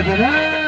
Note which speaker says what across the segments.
Speaker 1: இருக்கிறது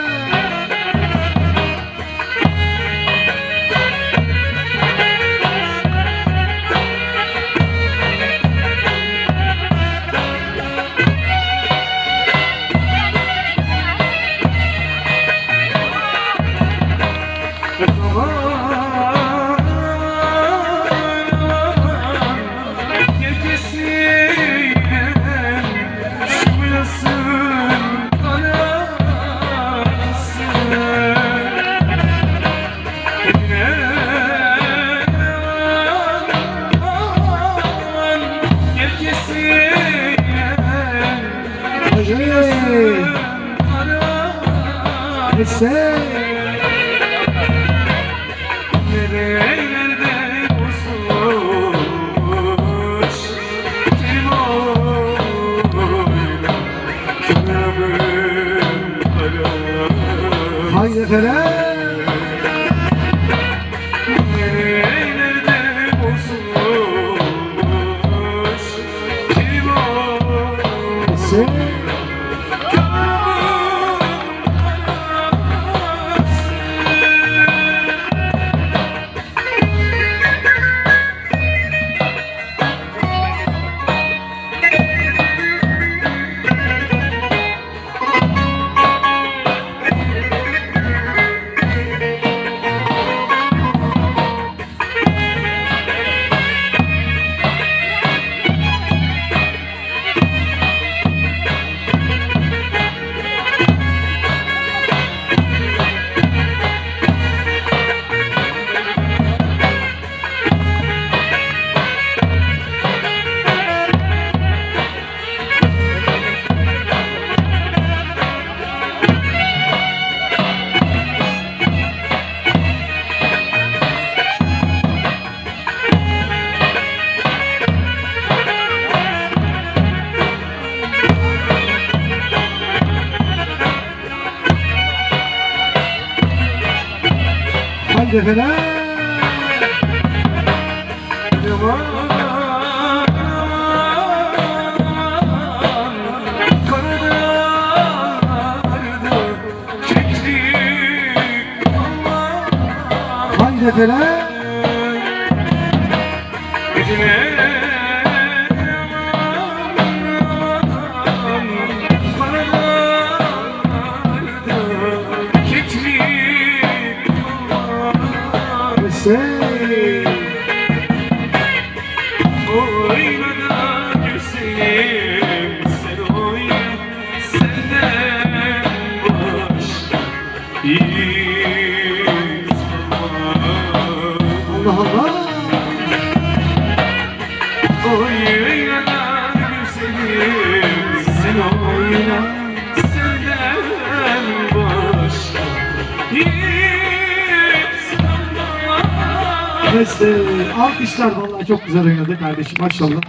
Speaker 1: Sen
Speaker 2: Nerelerde pusmuş Kim Kitabın
Speaker 1: Haydi efendim.
Speaker 2: Pusmuş Oynar
Speaker 1: Sen Haydi efendim. Haydi Sen
Speaker 2: Oyna da güzelim sen oyna senden başka hiç
Speaker 1: Allah Allah.
Speaker 2: Oyna da güzelim
Speaker 1: Neyse alkışlar vallahi çok güzel oynadı kardeşim maşallah.